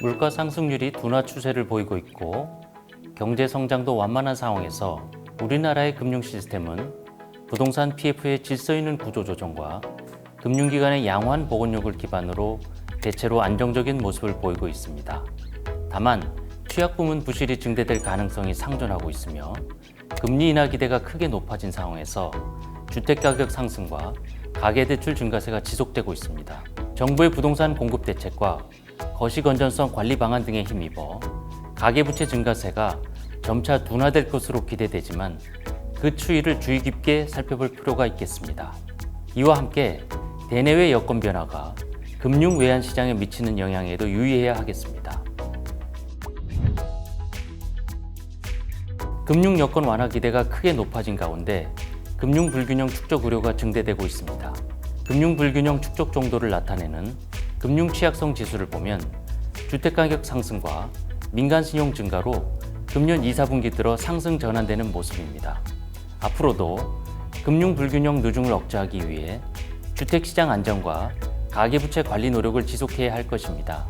물가 상승률이 둔화 추세를 보이고 있고 경제 성장도 완만한 상황에서 우리나라의 금융 시스템은 부동산 PF의 질서 있는 구조 조정과 금융기관의 양호한 보건력을 기반으로 대체로 안정적인 모습을 보이고 있습니다. 다만 취약 부문 부실이 증대될 가능성이 상존하고 있으며 금리 인하 기대가 크게 높아진 상황에서 주택 가격 상승과 가계 대출 증가세가 지속되고 있습니다. 정부의 부동산 공급 대책과 거시 건전성 관리 방안 등에 힘입어 가계 부채 증가세가 점차 둔화될 것으로 기대되지만 그 추이를 주의 깊게 살펴볼 필요가 있겠습니다. 이와 함께 대내외 여건 변화가 금융 외환 시장에 미치는 영향에도 유의해야 하겠습니다. 금융 여건 완화 기대가 크게 높아진 가운데 금융 불균형 축적 우려가 증대되고 있습니다. 금융 불균형 축적 정도를 나타내는 금융 취약성 지수를 보면 주택 가격 상승과 민간 신용 증가로 금년 2, 4분기 들어 상승 전환되는 모습입니다. 앞으로도 금융 불균형 누중을 억제하기 위해 주택 시장 안정과 가계부채 관리 노력을 지속해야 할 것입니다.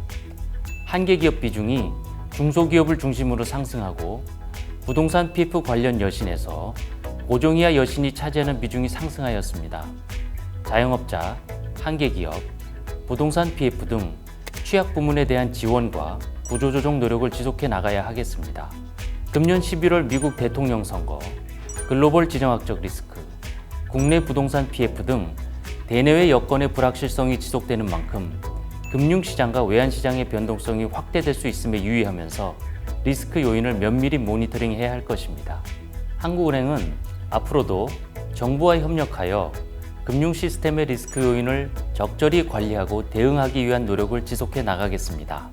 한계 기업 비중이 중소기업을 중심으로 상승하고 부동산 PF 관련 여신에서 고종이하 여신이 차지하는 비중이 상승하였습니다. 자영업자, 한계기업, 부동산 PF 등 취약 부문에 대한 지원과 구조조정 노력을 지속해 나가야 하겠습니다. 금년 11월 미국 대통령 선거, 글로벌 지정학적 리스크, 국내 부동산 PF 등 대내외 여건의 불확실성이 지속되는 만큼 금융시장과 외환시장의 변동성이 확대될 수 있음에 유의하면서 리스크 요인을 면밀히 모니터링해야 할 것입니다. 한국은행은 앞으로도 정부와 협력하여 금융 시스템의 리스크 요인을 적절히 관리하고 대응하기 위한 노력을 지속해 나가겠습니다.